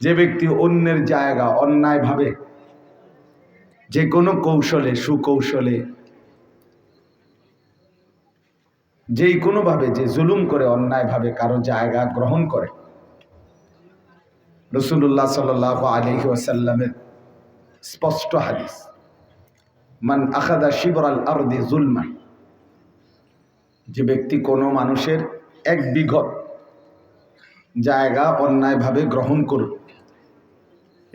যে ব্যক্তি অন্যের জায়গা অন্যায়ভাবে যে কোনো কৌশলে, সুকৌশলে, যেই কোনোভাবে যে জুলুম করে অন্যায়ভাবে কারও জায়গা গ্রহণ করে রসুল্লাহ সাল আলহি ওয়াসাল্লামের স্পষ্ট হাদিস, মান আখাদা শিবরাল আরদি জুলমান যে ব্যক্তি কোনো মানুষের এক বিঘত জায়গা অন্যায়ভাবে গ্রহণ এই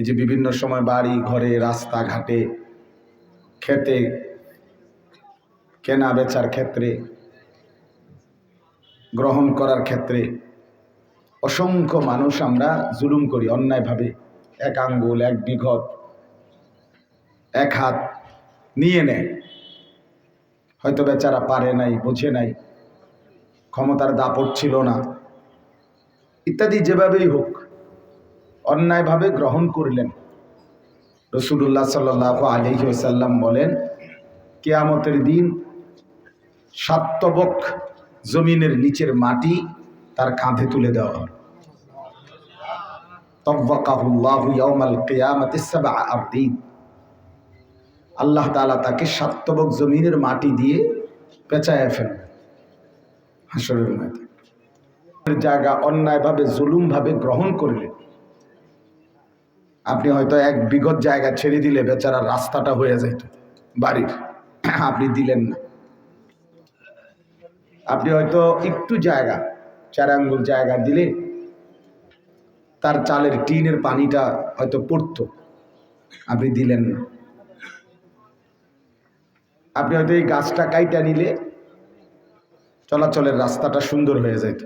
যে বিভিন্ন সময় বাড়ি, ঘরে রাস্তাঘাটে খেতে, কেনা বেচার ক্ষেত্রে, গ্রহণ করার ক্ষেত্রে অসংখ্য মানুষ আমরা জুলুম করি অন্যায়ভাবে। এক আঙ্গুল, এক বিঘত, এক হাত নিয়ে নেয়। হয়তো বেচারা পারে নাই, বোঝে নাই, ক্ষমতার দাপট ছিল না। ইত্যাদি যেভাবেই হোক অন্যায়ভাবে গ্রহণ করলেন। রসুল্লাহ সাল আলহি বলেন, কেয়ামতের দিন সাত্তবক জমিনের নিচের মাটি তার কাঁধে তুলে দেওয়া হয় আল্লাহ তালা তাকে সাত্তবক জমিনের মাটি দিয়ে পেঁচায় ফেলবে হাসরের মধ্যে জায়গা অন্যায়ভাবে, জুলুমভাবে গ্রহণ করলেন। আপনি হয়তো এক বিগত জায়গা ছেড়ে দিলে বেচারা রাস্তাটা হয়ে যাইত বাড়ির। আপনি দিলেন না। আপনি হয়তো একটু জায়গা চার আঙ্গুল জায়গা দিলে তার চালের টিনের পানিটা হয়তো পড়তো। আপনি দিলেন না। আপনি হয়তো এই গাছটা কাইটা নিলে চলাচলের রাস্তাটা সুন্দর হয়ে যেত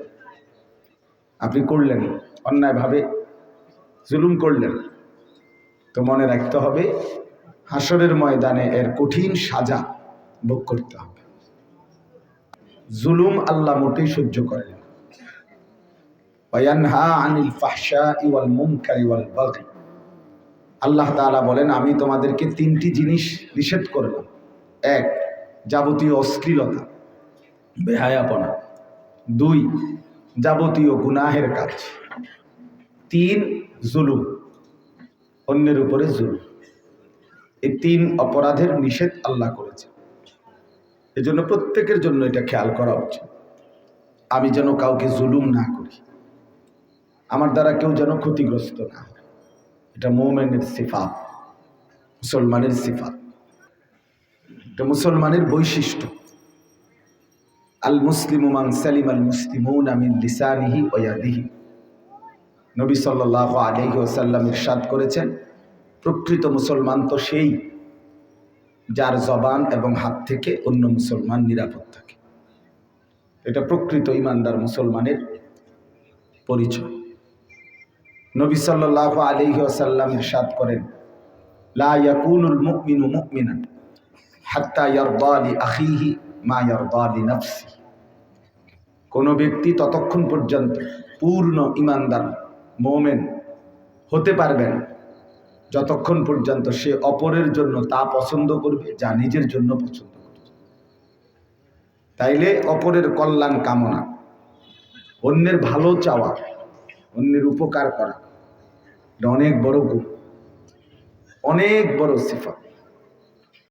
আপনি করলেন, অন্যায়ভাবে জুলুম করলেন। তো মনে রাখতে হবে হাসরের ময়দানে এর কঠিন সাজা ভোগ করতে হবে। জুলুম আল্লাহ মোটেই সহ্য করেন আল্লাহ তাআলা বলেন, আমি তোমাদেরকে তিনটি জিনিস নিষেধ করলাম এক, যাবতীয় অশ্লীলতা, বেহায়াপনা। দুই, যাবতীয় গুনাহের কাজ। তিন, জুলুম। অন্যের উপরে জুলুম। এই তিন অপরাধের নিষেধ আল্লাহ করেছে এজন্য প্রত্যেকের জন্য এটা খেয়াল করা উচিত। আমি যেন কাউকে জুলুম না করি। আমার দ্বারা কেউ যেন ক্ষতিগ্রস্ত না হয়। এটা মোমেনের সিফাত, মুসলমানের সিফাত। এটা মুসলমানের বৈশিষ্ট্য। আল মুসলিম সালিম আল মুসলিমুন আমিন লিসানিহি ওয়াদিহি নবী সাল্লাহ আলহি ওসাল্লাম ইরশাদ করেছেন, প্রকৃত মুসলমান তো সেই যার জবান এবং হাত থেকে অন্য মুসলমান নিরাপদ থাকে। এটা প্রকৃত ইমানদার মুসলমানের পরিচয়। নবী সাল্লাহ আলহি আসাল্লাম ইরশাদ করেন, লা ইয়াকুনুল মুমিনু মুমিনান হাত্তা ইয়ারদা আখিহি মা নাফসি। কোনো ব্যক্তি ততক্ষণ পর্যন্ত পূর্ণ ইমানদার মোমেন হতে পারবে না। যতক্ষণ পর্যন্ত সে অপরের জন্য তা পছন্দ করবে, যা নিজের জন্য পছন্দ করবে। তাইলে অপরের কল্যাণ কামনা। অন্যের ভালো চাওয়া, অন্যের উপকার করা। এটা অনেক বড় গুণ, অনেক বড় সিফা